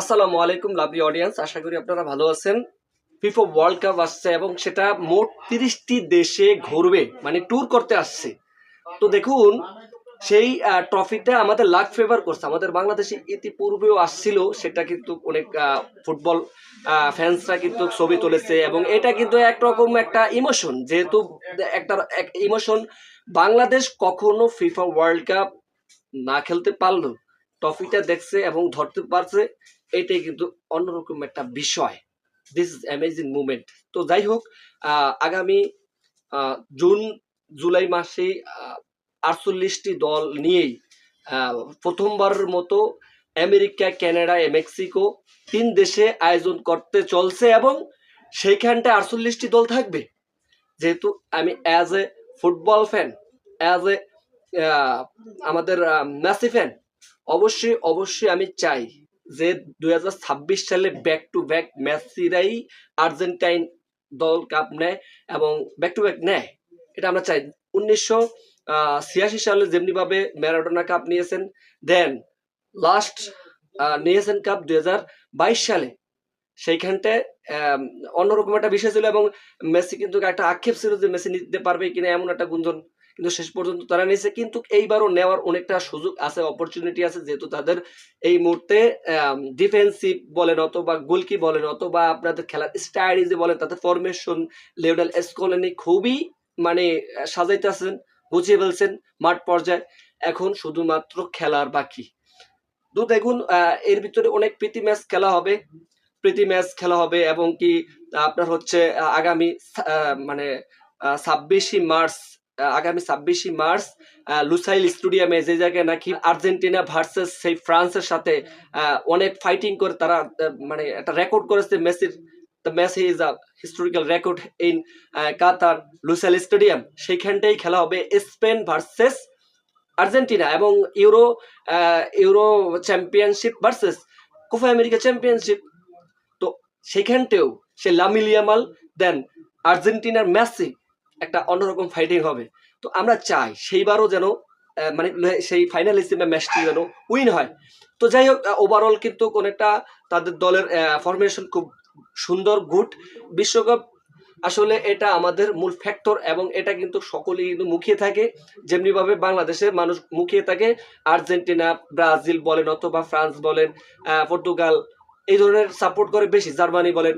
আসসালামু আলাইকুম lovely audience আশা করি আপনারা ভালো আছেন। ফিফা ওয়ার্ল্ড কাপ আসছে এবং সেটা মোট তিরিশটি দেশে ঘুরবে মানে ট্যুর করতে আসছে। তো দেখুন, সেই ট্রফিটা আমাদের লাক ফেভার করছে। আমাদের বাংলাদেশে ইতিপূর্বেও আসছিল, সেটা কিন্তু অনেক ফুটবল ফ্যান্সরা কিন্তু ছবি তুলেছে এবং এটা কিন্তু একরকম একটা ইমোশন যেহেতু একটা ইমোশন বাংলাদেশ কখনো ফিফা ওয়ার্ল্ড কাপ না খেলতে পারল। ট্রফিটা দেখছে এবং ধরতে পারছে। এটাই কিন্তু অন্যরকম একটা বিষয়। দিস ইজ অ্যামেজিং মুভমেন্ট তো যাই হোক আগামী জুন, জুলাই মাসে আটচল্লিশটি দল নিয়েই প্রথমবারের মতো আমেরিকা, কানাডা, মেক্সিকো তিন দেশে আয়োজন করতে চলছে এবং সেইখানটা আটচল্লিশটি দল থাকবে। যেহেতু আমি as a football fan as a আমাদের মেসি ফ্যান অবশ্যই অবশ্যই আমি চাই। যে দুই হাজার ছাব্বিশ সালে ব্যাক টু ব্যাক মেসিরাই আর্জেন্টাইন দল কাপ নেয় এবং ব্যাক টু ব্যাক নেয়। এটা আমরা চাই। উনিশশো ছিয়াশি সালে যেমনিভাবে ম্যারাডোনা কাপ নিয়েছেন দেন লাস্ট নিয়েছেন কাপ দুই হাজার বাইশ সালে। সেইখানটায় অন্যরকম একটা বিষয় ছিল এবং মেসি কিন্তু একটা আক্ষেপ ছিল যে মেসি নিতে পারবে কিনা এমন একটা গুঞ্জন কিন্তু শেষ পর্যন্ত তারা নিয়েছে। কিন্তু এইবারও নেওয়ার অনেকটা সুযোগ আছে অপরচুনিটি আছে যেহেতু তাদের এই মুহূর্তে ডিফেন্সিভ বলেন অথবা গোলকি বলেন অথবা আপনাদের খেলার স্টাইলিজে বলেন তাদের ফরমেশন লেভেল স্কোলেনি খুবই মানে আহ, সাজাইতেছেন বুঝিয়ে ফেলছেন মাঠ পর্যায়ে। এখন শুধুমাত্র খেলার বাকি। তো দেখুন এর ভিতরে অনেক প্রীতি ম্যাচ খেলা হবে। প্রীতি ম্যাচ খেলা হবে এবং কি আপনার হচ্ছে আগামী মানে ছাব্বিশে মার্চ আগামী ছাব্বিশে মার্চ লুসাইল স্টেডিয়ামে যে জায়গায় নাকি আর্জেন্টিনা ভার্সেস সেই ফ্রান্সের সাথে অনেক ফাইটিং করে তারা মানে একটা রেকর্ড করেছে মেসির the match is a historical record in Qatar Lusail stadium. সেইখানটাই খেলা হবে স্পেন ভার্সেস আর্জেন্টিনা এবং Euro Euro championship versus Copa America championship তো সেখানটেও সে লামিলিয়ামাল দেন আর্জেন্টিনার ম্যাচে একটা অন্যরকম ফাইটিং হবে। তো আমরা চাই সেইবারও যেন মানে সেই ফাইনাল হিসেবে ম্যাচটি যেন উইন হয়। তো যাই হোক ওভারঅল কিন্তু অনেকটা তাদের দলের ফরমেশন খুব সুন্দর গুড বিশ্বকাপ আসলে এটা আমাদের মূল ফ্যাক্টর এবং এটা কিন্তু সকলেই কিন্তু মুখিয়ে থাকে। যেমনিভাবে বাংলাদেশের মানুষ মুখিয়ে থাকে। আর্জেন্টিনা, ব্রাজিল বলেন অথবা ফ্রান্স বলেন পর্তুগাল, এই ধরনের সাপোর্ট করে বেশি। জার্মানি বলেন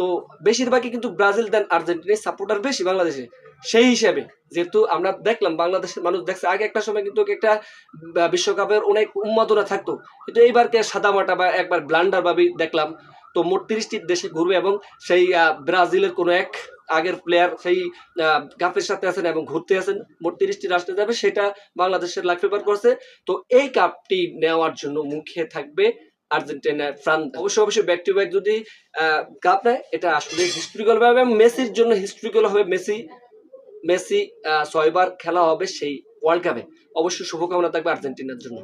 তো বেশিরভাগই কিন্তু ব্রাজিল দেন আর্জেন্টিনার সাপোর্টার বেশি বাংলাদেশে। সেই হিসাবে যেহেতু আমরা দেখলাম বাংলাদেশের মানুষ দেখছে, আগে একটা সময় কিন্তু একটা বিশ্বকাপের অনেক উন্মাদনা থাকতো। কিন্তু এইবারকে সাদামাটা বা একবার ব্লান্ডার ভাবেই দেখলাম। তো মোট তিরিশটি দেশে ঘুরবে এবং সেই ব্রাজিলের কোনো এক আগের প্লেয়ার সেই কাপের সাথে আছেন এবং ঘুরতে আছেন। মোট তিরিশটি রাষ্ট্রে যাবে, সেটা বাংলাদেশের লাইফ পেপার করছে। তো এই কাপটি নেওয়ার জন্য মুখে থাকবে আর্জেন্টিনা, ফ্রান্স অবশ্যই অবশ্যই ব্যাক টু ব্যাক যদি কাপ নেয়, এটা আসলে হিস্ট্রিক্যাল এবং মেসির জন্য হিস্ট্রিক্যাল হবে মেসি। মেসি ছয়বার খেলা হবে সেই ওয়ার্ল্ড কাপে অবশ্যই শুভকামনা থাকবে আর্জেন্টিনার জন্য।